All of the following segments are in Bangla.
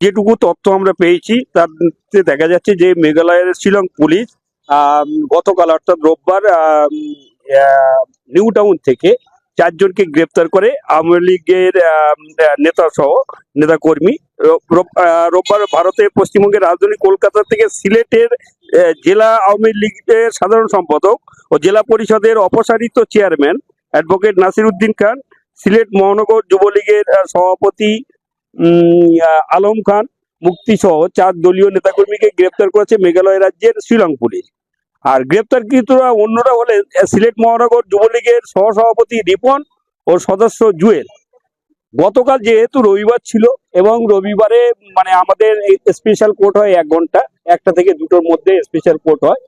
যেটুকু তথ্য আমরা পেয়েছি, তাতে দেখা যাচ্ছে যে মেঘালয়ের শিলং পুলিশ গতকাল অর্থাৎ রোববার নিউ টাউন থেকে চারজনকে গ্রেপ্তার করে আওয়ামী লীগের নেতা সহ নেতা কর্মী রোববার ভারতের পশ্চিমবঙ্গের রাজধানী কলকাতা থেকে সিলেটের জেলা আওয়ামী লীগের সাধারণ সম্পাদক ও জেলা পরিষদের অপসারিত চেয়ারম্যান অ্যাডভোকেট নাসির উদ্দিন খান, সিলেট মহানগর যুবলীগের সভাপতি আলম খান মুক্তি সহ চার দলীয় নেতাকর্মীকে গ্রেপ্তার করেছে মেঘালয় রাজ্যের শিলং পুলিশ আর গ্রেপ্তারকৃতরা অন্যরা হলেন সিলেট মহানগর যুবলীগের সহসভাপতি রিপন ও সদস্য জুয়েল। গতকাল যেহেতু রবিবার ছিল এবং রবিবারে মানে আমাদের স্পেশাল কোর্ট হয় এক ঘণ্টা, একটা থেকে দুটোর মধ্যে স্পেশাল কোর্ট হয়।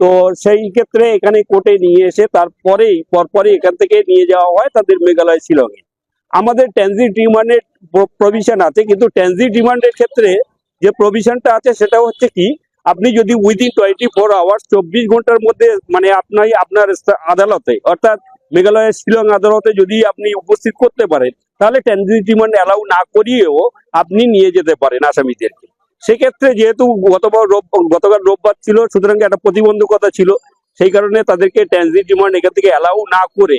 তো সেই ক্ষেত্রে এখানে কোর্টে নিয়ে এসে তারপরেই, পরপরই এখান থেকে নিয়ে যাওয়া হয় তাদের মেঘালয় শিলংয়ে। আমাদের ট্রানজিট রিমান্ডের প্রভিশন আছে, কিন্তু ট্রানজিট রিমান্ডের ক্ষেত্রে যে প্রভিশনটা আছে সেটা হচ্ছে কি, আপনি যদি উইদিন টোয়েন্টি ফোর আওয়ার্স চব্বিশ ঘণ্টার মধ্যে মানে আপনার আপনার আদালতে, অর্থাৎ মেঘালয়ের শিলং আদালতে যদি আপনি উপস্থিত করতে পারেন, তাহলে ট্রানজিট ডিমান্ড অ্যালাউ না করিয়েও আপনি নিয়ে যেতে পারেন আসামিদেরকে। সেক্ষেত্রে যেহেতু গতবার গতকাল রোববার ছিল, সুতরাং একটা প্রতিবন্ধকতা ছিল, সেই কারণে তাদেরকে ট্রানজিট ডিমান্ড এখান থেকে অ্যালাউ না করে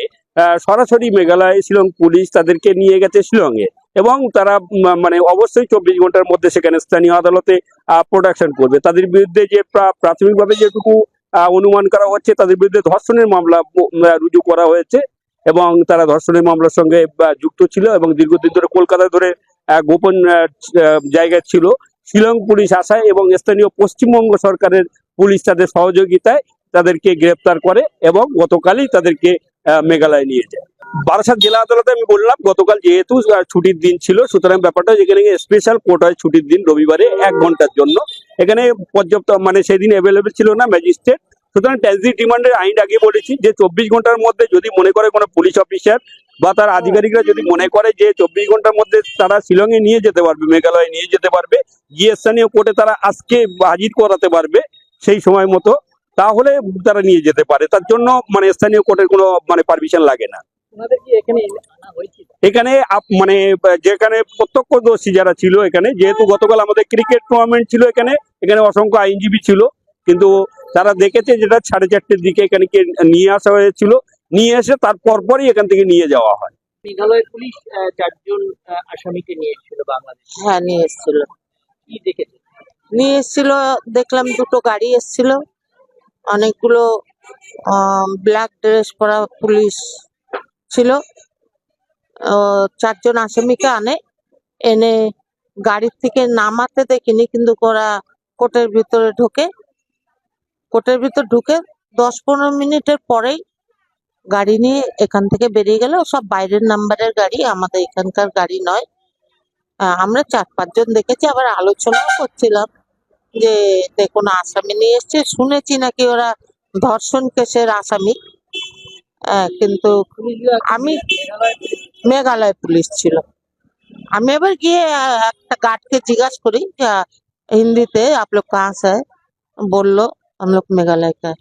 সরাসরি মেঘালয়, শিলং পুলিশ তাদেরকে নিয়ে গেছে শিলংয়ে। এবং তারা মানে অবশ্যই চব্বিশ ঘণ্টার মধ্যে সেখানে স্থানীয় আদালতে প্রোডাকশন করবে। তাদের বিরুদ্ধে যে প্রাথমিকভাবে যেটুকু অনুমান করা হচ্ছে, তাদের বিরুদ্ধে ধর্ষণের মামলা রুজু করা হয়েছে এবং তারা ধর্ষণের মামলার সঙ্গে যুক্ত ছিল এবং দীর্ঘদিন ধরে কলকাতায় ধরে গোপন জায়গায় ছিল। শিলং পুলিশ আসায় এবং স্থানীয় পশ্চিমবঙ্গ সরকারের পুলিশ তাদের সহযোগিতায় তাদেরকে গ্রেপ্তার করে এবং গতকালই তাদেরকে মেঘালয় নিয়ে যায়। বারাসাত জেলা আদালতে আমি বললাম, গতকাল যেহেতু ছুটির দিন ছিল, সুতরাং ব্যাপারটা যেখানে স্পেশাল কোর্ট হয় ছুটির দিন, রবিবারে এক ঘণ্টার জন্য। এখানে পর্যাপ্ত মানে সেদিন অ্যাভেলেবেল ছিল না ম্যাজিস্ট্রেট সুতরাং ট্যাক্সি ডিমান্ডের আইন আগে বলেছি যে, চব্বিশ ঘণ্টার মধ্যে যদি মনে করে কোনো পুলিশ অফিসার বা তার আধিকারিকরা যদি মনে করে যে, চব্বিশ ঘণ্টার মধ্যে তারা শিলংয়ে নিয়ে যেতে পারবে, মেঘালয়ে নিয়ে যেতে পারবে, গিয়ে স্থানীয় কোর্টে তারা আজকে হাজির করাতে পারবে সেই সময় মতো, তাহলে তারা নিয়ে যেতে পারে। তার জন্য মানে স্থানীয় কোর্টের কোনো মানে পারমিশন লাগে না। এখানে এনে আনা হয়েছিল। এখানে আপ- মানে যেখানে প্রত্যক্ষদর্শী যারা ছিল এখানে যেহেতু গতকাল আমাদের ক্রিকেট টুর্নামেন্ট ছিল এখানে এখানে অসংখ্য আইনজীবী ছিল কিন্তু তারা দেখেছে যেটা সাড়ে চারটের দিকে এখানে কে নিয়ে আসা হয়েছিল নিয়ে এসে তার পরপরই এখান থেকে নিয়ে যাওয়া হয়। মেঘালয় পুলিশ চারজন আসামিকে নিয়ে এসেছিল বাংলাদেশ। হ্যাঁ নিয়ে এসেছিল। কি দেখেছে? নিয়ে এসেছিল দেখলাম দুটো গাড়ি এসেছিল অনেকগুলো ব্ল্যাক ড্রেস পরা পুলিশ ছিল। চারজন আসামিকে আনে। এনে গাড়ির থেকে নামাতে দেখিনি, কিন্তু ওরা কোর্টের ভিতরে ঢোকে। কোর্টের ভিতর ঢুকে দশ পনেরো মিনিটের পরেই গাড়ি নিয়ে এখান থেকে বেরিয়ে গেল। সব বাইরের নাম্বারের গাড়ি, আমাদের এখানকার গাড়ি নয়। আমরা চার পাঁচজন দেখেছি, আবার আলোচনাও করছিলাম যে, দেখুন, আসামি নিয়ে এসছে। শুনেছি নাকি ওরা ধর্ষণ কেসের আসামি। কিন্তু পুলিশরা আমি মেঘালয় পুলিশ মেঘালয় পুলিশ ছিল আমি এবার গিয়ে আহ, একটা গার্ডকে জিজ্ঞাসা করি যে, আহ, হিন্দিতে आप लोग कहाँ से है বললো हम लोग मेघालय का है।